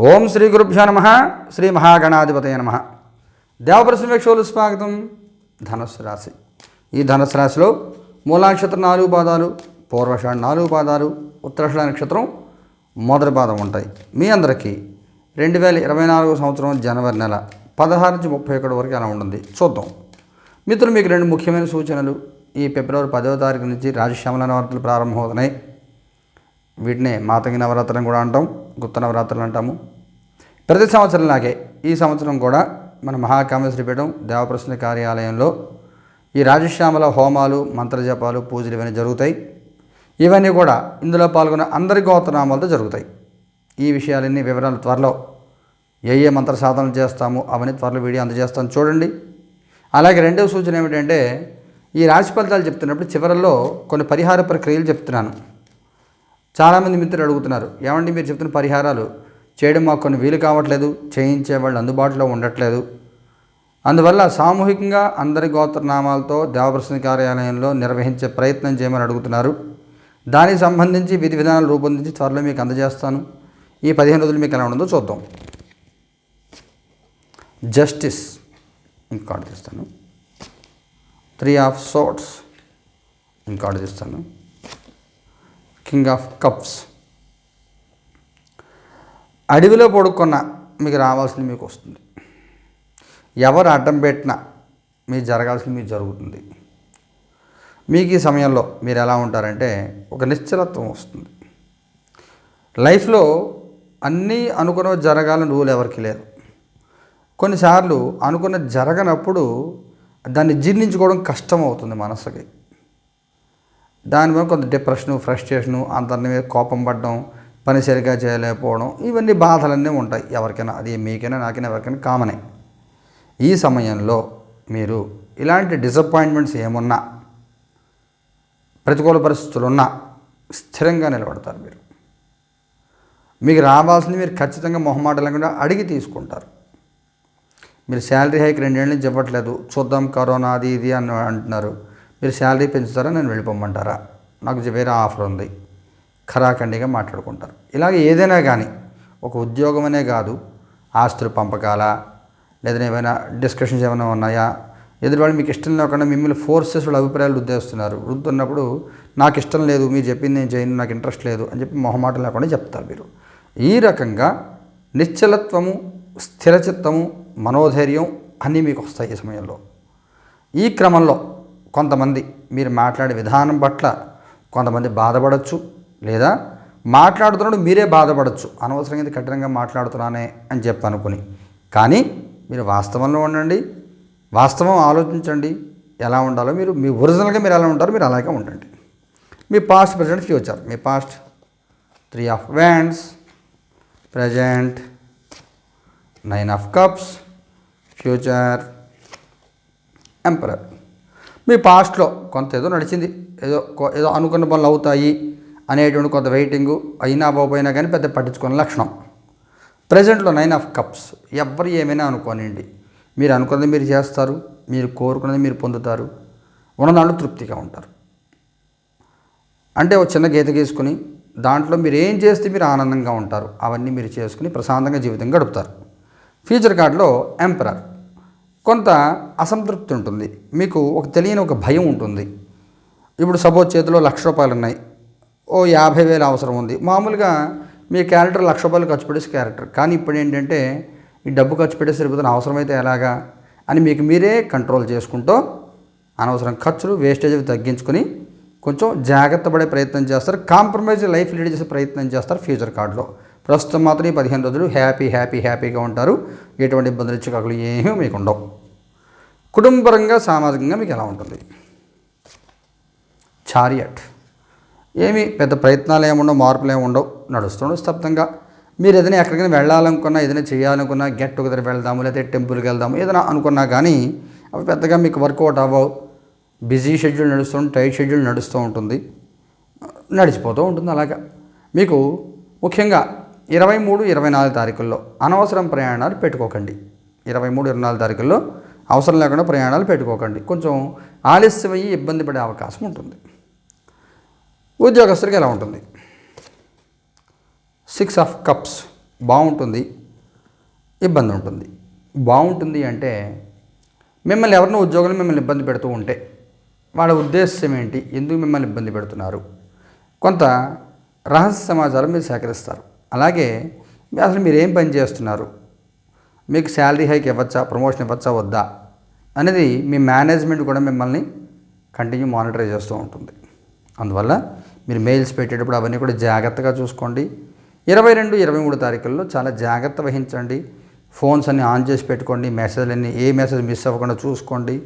ఓం శ్రీ గురుభ్యో నమ శ్రీ మహాగణాధిపతయ నమ. దేవప్రసమేక్షలు స్వాగతం. ధనుస్సు రాశి. ఈ ధనుస్సు రాశిలో మూలానక్షత్రం నాలుగు పాదాలు పూర్వషాఢ నాలుగు పాదాలు ఉత్తరాషాఢ నక్షత్రం మొదటి పాదం ఉంటాయి. మీ అందరికీ రెండు వేల ఇరవై నాలుగు సంవత్సరం జనవరి నెల పదహారు నుంచి ముప్పై ఒకటి వరకు అలా ఉంటుంది? చూద్దాం. మిత్రులు మీకు రెండు ముఖ్యమైన సూచనలు. ఈ ఫిబ్రవరి పదవ తారీఖు నుంచి రాజశ్యామల నవరాత్రులు ప్రారంభమవుతున్నాయి. వీటినే మాతంగి నవరాత్రం కూడా అంటాం. గుప్త నవరాత్రులు అంటాము. ప్రతి సంవత్సరం లాగే ఈ సంవత్సరం కూడా మన మహాకామేశ్వరి పీఠం దేవప్రశ్న కార్యాలయంలో ఈ రాజశ్యామల హోమాలు మంత్రజపాలు పూజలు ఇవన్నీ జరుగుతాయి. ఇవన్నీ కూడా ఇందులో పాల్గొన్న అందరి గోత్రనామాలతో జరుగుతాయి. ఈ విషయాలన్నీ వివరాలు త్వరలో ఏ ఏ మంత్ర సాధనలు చేస్తాము అవన్నీ త్వరలో వీడియో అందజేస్తాను చూడండి. అలాగే రెండవ సూచన ఏమిటంటే ఈ రాశి ఫలితాలు చెప్తున్నప్పుడు చివరలో కొన్ని పరిహార ప్రక్రియలు చెప్తున్నాను. చాలామంది మిత్రులు అడుగుతున్నారు ఏమండి మీరు చెప్తున్న పరిహారాలు చేయడం మాకు కొన్ని వీలు కావట్లేదు చేయించే వాళ్ళు అందుబాటులో ఉండట్లేదు. అందువల్ల సామూహికంగా అందరి గోత్రనామాలతో దేవప్రసన్న కార్యాలయంలో నిర్వహించే ప్రయత్నం చేయమని అడుగుతున్నారు. దానికి సంబంధించి విధి విధానాలు రూపొందించి త్వరలో మీకు అందజేస్తాను. ఈ పదిహేను రోజులు మీకు ఎలా ఉండదో చూద్దాం. జస్టిస్ ఇంకోటి తీస్తాను. త్రీ ఆఫ్ సోట్స్ ఆర్డర్ తీస్తాను. కింగ్ ఆఫ్ కప్స్ అడవిలో పడుకున్న మీకు రావాల్సింది మీకు వస్తుంది. ఎవరు అడ్డం పెట్టినా మీకు జరగాల్సింది మీకు జరుగుతుంది. మీకు ఈ సమయంలో మీరు ఎలా ఉంటారంటే ఒక నిశ్చలత్వం వస్తుంది. లైఫ్లో అన్నీ అనుకున్న జరగాలని రూల్ ఎవరికి లేదు. కొన్నిసార్లు అనుకున్న జరగనప్పుడు దాన్ని జీర్ణించుకోవడం కష్టం అవుతుంది మనసుకి. దానివల్ల కొంత డిప్రెషను ఫ్రస్ట్రేషను అందరిని మీద కోపం పడడం పని సరిగా చేయలేకపోవడం ఇవన్నీ బాధలన్నీ ఉంటాయి. ఎవరికైనా అది మీకైనా నాకైనా ఎవరికైనా కామనే. ఈ సమయంలో మీరు ఇలాంటి డిసప్పాయింట్మెంట్స్ ఏమున్నా ప్రతికూల పరిస్థితులున్నా స్థిరంగా నిలబడతారు మీరు. మీకు రావాల్సింది మీరు ఖచ్చితంగా మొహమాట లేకుండా అడిగి తీసుకుంటారు. మీరు శాలరీ హైక్ రెండేళ్ళ నుంచి ఇవ్వట్లేదు. చూద్దాం కరోనా అది ఇది అని అంటున్నారు. మీరు శాలరీ పెంచుతారా నేను వెళ్ళిపోమ్మంటారా నాకు వేరే ఆఫర్ ఉంది. ఖరాఖండిగా మాట్లాడుకుంటారు. ఇలాగ ఏదైనా కానీ ఒక ఉద్యోగం అనే కాదు ఆస్తులు పంపకాలా లేదా ఏమైనా డిస్కషన్స్ ఏమైనా ఉన్నాయా? ఎదురువాళ్ళు మీకు ఇష్టం లేకుండా మిమ్మల్ని ఫోర్సెస్ వాళ్ళ అభిప్రాయాలు రుద్దేస్తున్నారు. రుద్దున్నప్పుడు నాకు ఇష్టం లేదు మీరు చెప్పింది నేను చేయను నాకు ఇంట్రెస్ట్ లేదు అని చెప్పి మొహమాట లేకుండా చెప్తారు మీరు ఈ రకంగా నిశ్చలత్వము స్థిరచిత్తము మనోధైర్యం అన్నీ మీకు వస్తాయి ఈ సమయంలో. ఈ క్రమంలో కొంతమంది మీరు మాట్లాడే విధానం పట్ల కొంతమంది బాధపడచ్చు లేదా మాట్లాడుతున్నప్పుడు మీరే బాధపడచ్చు. అనవసరంగా ఇది కఠినంగా మాట్లాడుతున్నానే అని చెప్పి అనుకుని. కానీ మీరు వాస్తవంలో ఉండండి వాస్తవం ఆలోచించండి. ఎలా ఉండాలో మీరు మీ ఒరిజినల్గా మీరు ఎలా ఉంటారో మీరు అలాగే ఉండండి. మీ past present future me past three of wands present nine of cups future emperor మీ పాస్ట్లో కొంత ఏదో నడిచింది ఏదో ఏదో అనుకున్న పనులు అవుతాయి అనేటువంటి కొంత వెయిటింగు అయినా పోయినా కానీ పెద్ద పట్టించుకున్న లక్షణం. ప్రజెంట్లో నైన్ ఆఫ్ కప్స్ ఎవరు ఏమైనా అనుకోనండి మీరు అనుకున్నది మీరు చేస్తారు మీరు కోరుకున్నది మీరు పొందుతారు ఉన్నదాంట్లో తృప్తిగా ఉంటారు. అంటే ఒక చిన్న గీత గీసుకుని దాంట్లో మీరు ఏం చేస్తే మీరు ఆనందంగా ఉంటారు అవన్నీ మీరు చేసుకుని ప్రశాంతంగా జీవితం గడుపుతారు. ఫ్యూచర్ కార్డులో ఎంపరర్ కొంత అసంతృప్తి ఉంటుంది. మీకు ఒక తెలియని ఒక భయం ఉంటుంది. ఇప్పుడు సపోజ్ చేతిలో లక్ష రూపాయలు ఉన్నాయి. ఓ యాభై వేలు అవసరం ఉంది. మామూలుగా మీ క్యారెక్టర్ లక్ష రూపాయలు ఖర్చు పెట్టేసి క్యారెక్టర్. కానీ ఇప్పుడు ఏంటంటే ఈ డబ్బు ఖర్చు పెట్టే సరిపోతున్న అవసరమైతే ఎలాగా అని మీకు మీరే కంట్రోల్ చేసుకుంటూ అనవసరం ఖర్చులు వేస్టేజ్ అవి తగ్గించుకొని కొంచెం జాగ్రత్త పడే ప్రయత్నం చేస్తారు. కాంప్రమైజ్ లైఫ్ లీడ్ చేసే ప్రయత్నం చేస్తారు ఫ్యూచర్ కార్డులో. ప్రస్తుతం మాత్రం ఈ పదిహేను రోజులు హ్యాపీ హ్యాపీ హ్యాపీగా ఉంటారు. ఎటువంటి ఇబ్బందులు చికాకులు ఏమీ మీకు ఉండవు. కుటుంబపరంగా సామాజికంగా మీకు ఎలా ఉంటుంది? చారియట్. ఏమి పెద్ద ప్రయత్నాలు ఏముండవు మార్పులు ఏముండవు ఉండవు నడుస్తుండవు స్తబ్దంగా. మీరు ఏదైనా ఎక్కడికైనా వెళ్ళాలనుకున్నా ఏదైనా చేయాలనుకున్నా గెట్ టుగెదర్ వెళ్దాము లేకపోతే టెంపుల్కి వెళ్దాము ఏదైనా అనుకున్నా కానీ అవి పెద్దగా మీకు వర్కౌట్ అవ్వవు. బిజీ షెడ్యూల్ నడుస్తుంది టైట్ షెడ్యూల్ నడుస్తూ ఉంటుంది. నడిచిపోతూ ఉంటుంది అలాగా. మీకు ముఖ్యంగా ఇరవై మూడు ఇరవై నాలుగు తారీఖుల్లో అనవసరం ప్రయాణాలు పెట్టుకోకండి. ఇరవై మూడు ఇరవై నాలుగు తారీఖుల్లో అవసరం లేకుండా ప్రయాణాలు పెట్టుకోకండి. కొంచెం ఆలస్యమయ్యి ఇబ్బంది పడే అవకాశం ఉంటుంది. ఉద్యోగస్తుడికి ఎలా ఉంటుంది? సిక్స్ ఆఫ్ కప్స్ బాగుంటుంది. ఇబ్బంది ఉంటుంది. బాగుంటుంది అంటే మిమ్మల్ని ఎవరినో ఉద్యోగులు మిమ్మల్ని ఇబ్బంది పెడుతూ ఉంటే వాళ్ళ ఉద్దేశం ఏంటి? ఎందుకు మిమ్మల్ని ఇబ్బంది పెడుతున్నారు? కొంత రహస్య సమాచారం మీరు సేకరిస్తారు. అలాగే అసలు మీరు ఏం పని చేస్తున్నారు? మీకు శాలరీ హైక్ ఇవ్వచ్చా? ప్రమోషన్ ఇవ్వచ్చా? వద్దా? అనేది మీ మేనేజ్మెంట్ కూడా మిమ్మల్ని కంటిన్యూ మానిటర్ చేస్తూ ఉంటుంది. అందువల్ల మీరు మెయిల్స్ పెట్టేటప్పుడు అవన్నీ కూడా జాగ్రత్తగా చూసుకోండి. ఇరవై రెండు ఇరవై మూడు తారీఖుల్లో చాలా జాగ్రత్త వహించండి. ఫోన్స్ అన్ని ఆన్ చేసి పెట్టుకోండి. మెసేజ్లన్నీ ఏ మెసేజ్ మిస్ అవ్వకుండా చూసుకోండి.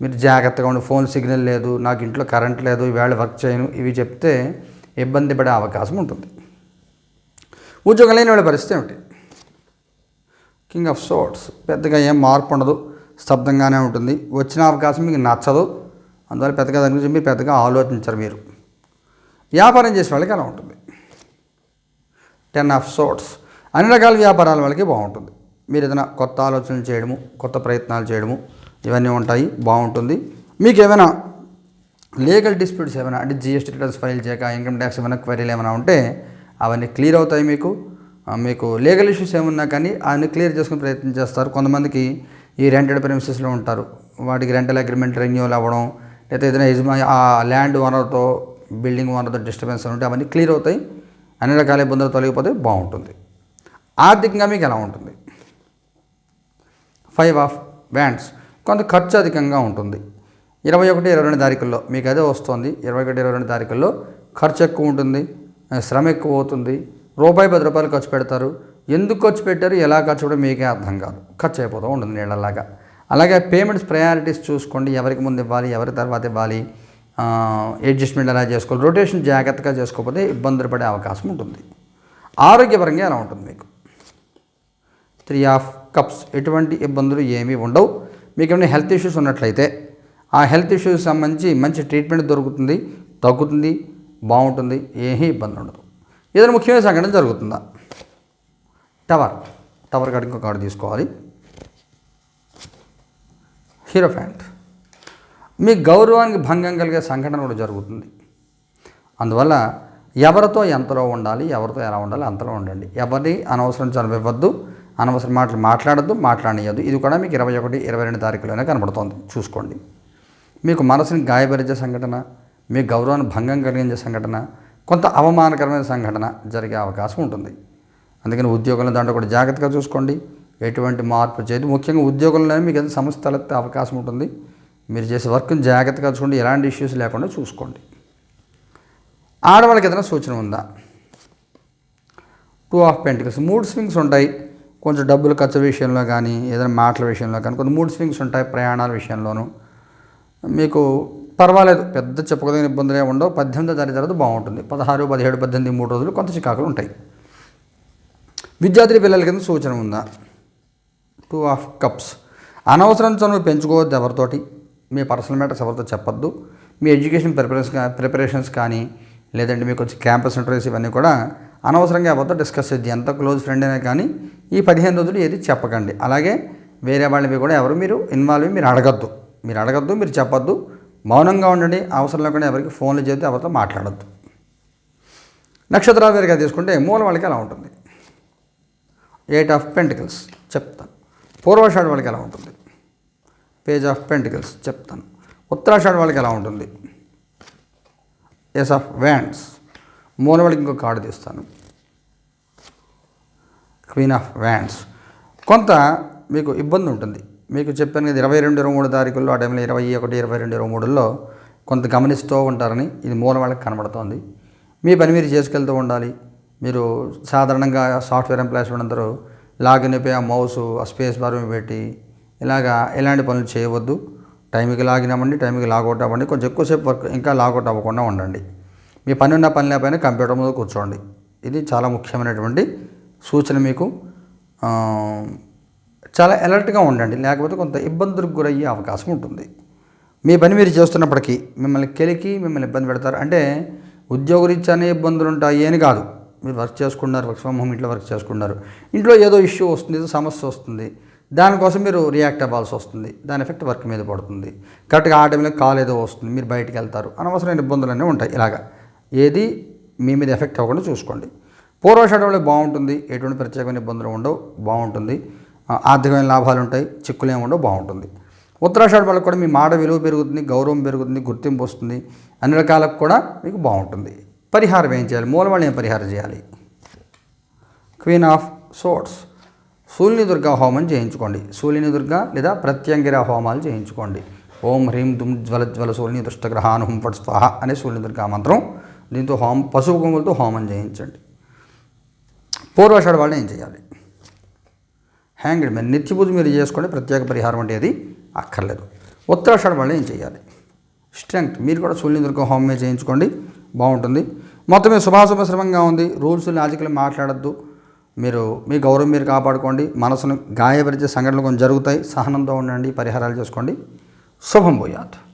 మీరు జాగ్రత్తగా ఉండి ఫోన్ సిగ్నల్ లేదు నాకు ఇంట్లో కరెంట్ లేదు ఈవేళ వర్క్ చేయను ఇవి చెప్తే ఇబ్బంది పడే అవకాశం ఉంటుంది. ఉద్యోగం లేని వాళ్ళ పరిస్థితి ఏమిటి? కింగ్ ఆఫ్ సోట్స్ పెద్దగా ఏం మార్పు ఉండదు. స్తబ్దంగానే ఉంటుంది. వచ్చిన అవకాశం మీకు నచ్చదు. అందువల్ల పెద్దగా దాని గురించి మీరు పెద్దగా ఆలోచించరు మీరు. వ్యాపారం చేసే వాళ్ళకి అలా ఉంటుంది. టెన్ ఆఫ్ సోట్స్ అన్ని రకాల వ్యాపారాల వాళ్ళకి బాగుంటుంది. మీరు ఏదైనా కొత్త ఆలోచనలు చేయడము కొత్త ప్రయత్నాలు చేయడము ఇవన్నీ ఉంటాయి. బాగుంటుంది. మీకు ఏమైనా లీగల్ డిస్ప్యూట్స్ ఏమైనా అంటే జిఎస్టీ రిటర్న్స్ ఫైల్ చేయక ఇన్కమ్ ట్యాక్స్ ఏమైనా క్వైరీలు ఏమైనా ఉంటే అవన్నీ క్లియర్ అవుతాయి మీకు. మీకు లీగల్ ఇష్యూస్ ఏమున్నా కానీ అవన్నీ క్లియర్ చేసుకునే ప్రయత్నం చేస్తారు. కొంతమందికి ఈ రెంటెడ్ ప్రెమిసెస్లో ఉంటారు. వాటికి రెంటల్ అగ్రిమెంట్ రెన్యూవల్ అవ్వడం లేదా ఏదైనా యజమా ఆ ల్యాండ్ ఓనర్తో బిల్డింగ్ ఓనర్తో డిస్టర్బెన్స్ ఉంటే అవన్నీ క్లియర్ అవుతాయి. అన్ని రకాల ఇబ్బందులు తొలగిపోతే బాగుంటుంది. ఆర్థికంగా మీకు ఎలా ఉంటుంది? ఫైవ్ ఆఫ్ బ్యాండ్స్ కొంత ఖర్చు అధికంగా ఉంటుంది. ఇరవై ఒకటి ఇరవై రెండు తారీఖుల్లో మీకు అదే వస్తుంది. ఇరవై ఒకటి ఇరవై రెండు తారీఖుల్లో ఖర్చు ఎక్కువ ఉంటుంది శ్రమ ఎక్కువ అవుతుంది. రూపాయి పది రూపాయలు ఖర్చు పెడతారు. ఎందుకు ఖర్చు పెట్టారు? ఎలా ఖర్చు కూడా మీకే అర్థం కాదు. ఖర్చు అయిపోతూ ఉంటుంది నీళ్ళలాగా. అలాగే పేమెంట్స్ ప్రయారిటీస్ చూసుకోండి. ఎవరికి ముందు ఇవ్వాలి ఎవరి తర్వాత ఇవ్వాలి అడ్జస్ట్మెంట్ ఎలా చేసుకోవాలి రొటేషన్ జాగ్రత్తగా చేసుకోకపోతే ఇబ్బందులు పడే అవకాశం ఉంటుంది. ఆరోగ్యపరంగా ఎలా ఉంటుంది మీకు? Three of cups. ఎటువంటి ఇబ్బందులు ఏమీ ఉండవు. మీకు ఏమైనా హెల్త్ ఇష్యూస్ ఉన్నట్లయితే ఆ హెల్త్ ఇష్యూస్ సంబంధించి మంచి ట్రీట్మెంట్ దొరుకుతుంది తగ్గుతుంది బాగుంటుంది ఏమీ ఇబ్బంది ఉండదు. ఏదైనా ముఖ్యమైన సంఘటన జరుగుతుందా? టవర్. టవర్ కాడికి ఇంకో కార్డు తీసుకోవాలి. హీరో ఫ్యాంట్ మీ గౌరవానికి భంగం కలిగే సంఘటన కూడా జరుగుతుంది. అందువల్ల ఎవరితో ఎంతలో ఉండాలి ఎవరితో ఎలా ఉండాలి అంతలో ఉండండి. ఎవరిని అనవసరం చదివివ్వద్దు అనవసరం మాటలు మాట్లాడద్దు మాట్లాడనియద్దు. ఇది కూడా మీకు ఇరవై ఒకటి ఇరవై రెండు తారీఖులోనే కనబడుతోంది. చూసుకోండి. మీకు మనసుని గాయపరిచే సంఘటన మీ గౌరవాన్ని భంగం కలిగించే సంఘటన కొంత అవమానకరమైన సంఘటన జరిగే అవకాశం ఉంటుంది. అందుకని ఉద్యోగంలో దాంట్లో కూడా జాగ్రత్తగా చూసుకోండి. ఎటువంటి మార్పు చేయదు. ముఖ్యంగా ఉద్యోగంలోనే మీకు ఏదైనా సమస్య తలెత్తే అవకాశం ఉంటుంది. మీరు చేసే వర్క్ని జాగ్రత్తగా చూసుకోండి. ఎలాంటి ఇష్యూస్ లేకుండా చూసుకోండి. ఆడవాళ్ళకి ఏదైనా సూచన ఉందా? Two of pentacles. మూడు స్వింగ్స్ ఉంటాయి. కొంచెం డబ్బులు ఖర్చు విషయంలో కానీ ఏదైనా మాటల విషయంలో కానీ కొంత మూడు స్వింగ్స్ ఉంటాయి ప్రయాణాల విషయంలోనూ. మీకు పర్వాలేదు. పెద్ద చెప్పుకోదగిన ఇబ్బందులే ఉండవు. పద్దెనిమిదో తారీఖు తర్వాత బాగుంటుంది. పదహారు పదిహేడు పద్దెనిమిది మూడు రోజులు కొంత చికాకులు ఉంటాయి. విద్యార్థి పిల్లల కింద సూచన ఉందా? టూ ఆఫ్ కప్స్ అనవసరం చనువు పెంచుకోవద్దు ఎవరితోటి. మీ పర్సనల్ మ్యాటర్స్ ఎవరితో చెప్పొద్దు. మీ ఎడ్యుకేషన్ ప్రిపరేషన్స్ ప్రిపరేషన్స్ కానీ లేదంటే మీకు వచ్చి క్యాంపస్ ఇంటర్వ్యూస్ ఇవన్నీ కూడా అనవసరంగా ఎవరితో డిస్కస్ చేద్ది ఎంత క్లోజ్ ఫ్రెండ్ అయినా కానీ ఈ పదిహేను రోజులు ఏది చెప్పకండి. అలాగే వేరే వాళ్ళవి కూడా ఎవరు మీరు ఇన్వాల్వ్ మీరు అడగద్దు. మీరు అడగద్దు మీరు చెప్పొద్దు. మౌనంగా ఉండండి అవసరం లేకుండా ఎవరికి ఫోన్లు చేస్తే ఎవరితో మాట్లాడద్దు. నక్షత్రాల వేరుగా తీసుకుంటే మూల వాళ్ళకి ఎలా ఉంటుంది? ఎయిట్ ఆఫ్ పెంటికల్స్ చెప్తాను. పూర్వాషాఢ వాళ్ళకి ఎలా ఉంటుంది? పేజ్ ఆఫ్ పెంటికల్స్ చెప్తాను. ఉత్తరాషాఢ వాళ్ళకి ఎలా ఉంటుంది? ఎస్ ఆఫ్ వ్యాండ్స్ మూల వాళ్ళకి ఇంకో కార్డు తీస్తాను. క్వీన్ ఆఫ్ వ్యాండ్స్ కొంత మీకు ఇబ్బంది ఉంటుంది. మీకు చెప్పాను కదా ఇరవై రెండు ఇరవై మూడు తారీఖుల్లో ఆ టైంలో ఇరవై ఒకటి ఇరవై రెండు ఇరవై మూడులో కొంత గమనిస్తూ ఉంటారని ఇది మూలం వాళ్ళకి కనబడుతోంది. మీ పని మీరు చేసుకెళ్తూ ఉండాలి. మీరు సాధారణంగా సాఫ్ట్వేర్ ఎంప్లాయీస్ అందరూ లాగిన్ అయిపోయి ఆ మౌస్ ఆ స్పేస్ బార్ పెట్టి ఇలాగా ఎలాంటి పనులు చేయవద్దు. టైంకి లాగిన్ అవ్వండి టైంకి లాగౌట్ అవ్వండి కొంచెం ఎక్కువసేపు వర్క్ ఇంకా లాగౌట్ అవ్వకుండా ఉండండి. మీ పని ఉన్న పని లేకపోయినా కంప్యూటర్ ముందు కూర్చోండి. ఇది చాలా ముఖ్యమైనటువంటి సూచన మీకు. చాలా అలర్ట్గా ఉండండి. లేకపోతే కొంత ఇబ్బందులకు గురయ్యే అవకాశం ఉంటుంది. మీ పని మీరు చేస్తున్నప్పటికీ మిమ్మల్ని కెలికి మిమ్మల్ని ఇబ్బంది పెడతారు. అంటే ఉద్యోగరీత్యానే ఇబ్బందులు ఉంటాయి అని కాదు. మీరు వర్క్ చేసుకున్నారు వర్క్ ఫ్రమ్ హోమ్ ఇంట్లో వర్క్ చేసుకున్నారు. ఇంట్లో ఏదో ఇష్యూ వస్తుంది ఏదో సమస్య వస్తుంది. దానికోసం మీరు రియాక్ట్ అవ్వాల్సి వస్తుంది. దాని ఎఫెక్ట్ వర్క్ మీద పడుతుంది. కరెక్ట్గా ఆ టైంలో కాల్ ఏదో వస్తుంది మీరు బయటికి వెళ్తారు. అనవసరమైన ఇబ్బందులు అనేవి ఉంటాయి ఇలాగా. ఏది మీ మీద ఎఫెక్ట్ అవ్వకుండా చూసుకోండి. పూర్వాషాఢ బాగుంటుంది. ఎటువంటి ప్రత్యేకమైన ఇబ్బందులు ఉండవు. బాగుంటుంది. ఆర్థికమైన లాభాలు ఉంటాయి చిక్కులు ఏమి ఉండవు బాగుంటుంది. ఉత్తరాషాఢ వాళ్ళకి కూడా మీ మాట విలువ పెరుగుతుంది గౌరవం పెరుగుతుంది గుర్తింపు వస్తుంది. అన్ని రకాలకు కూడా మీకు బాగుంటుంది. పరిహారం ఏం చేయాలి? మూలవాళ్ళు ఏం పరిహారం చేయాలి? క్వీన్ ఆఫ్ సోట్స్ సూర్యుని దుర్గా హోమం చేయించుకోండి. సూర్యుని దుర్గా లేదా ప్రత్యంగిర హోమాలు చేయించుకోండి. ఓం హ్రీం దుమ్ జ్వల జ్వల సూర్యుని దుష్టగ్రహాను హుం ఫట్ స్వాహ అనే సూర్యుని దుర్గా మంత్రం. దీంతో హోమం పసుపు కొమ్ములతో హోమం చేయించండి. పూర్వాషాఢ వాళ్ళు ఏం చేయాలి? హ్యాంగ్డ్ మీరు నిత్యపూజ మీరు చేసుకోండి ప్రత్యేక పరిహారం అంటే అది అక్కర్లేదు. ఉత్తరాషాఢ వల్ల ఏం చేయాలి? స్ట్రెంగ్త్. మీరు కూడా సూర్యుని దుర్గ చేయించుకోండి. బాగుంటుంది. మొత్తం మీద శుభాశుభ శ్రమంగా ఉంది. రూల్స్ లాజికల్ మాట్లాడద్దు. మీరు మీ గౌరవం మీరు కాపాడుకోండి. మనసును గాయపరిచే సంఘటనలు కొంచెం జరుగుతాయి. సహనంతో ఉండండి. పరిహారాలు చేసుకోండి. శుభం పోయాదు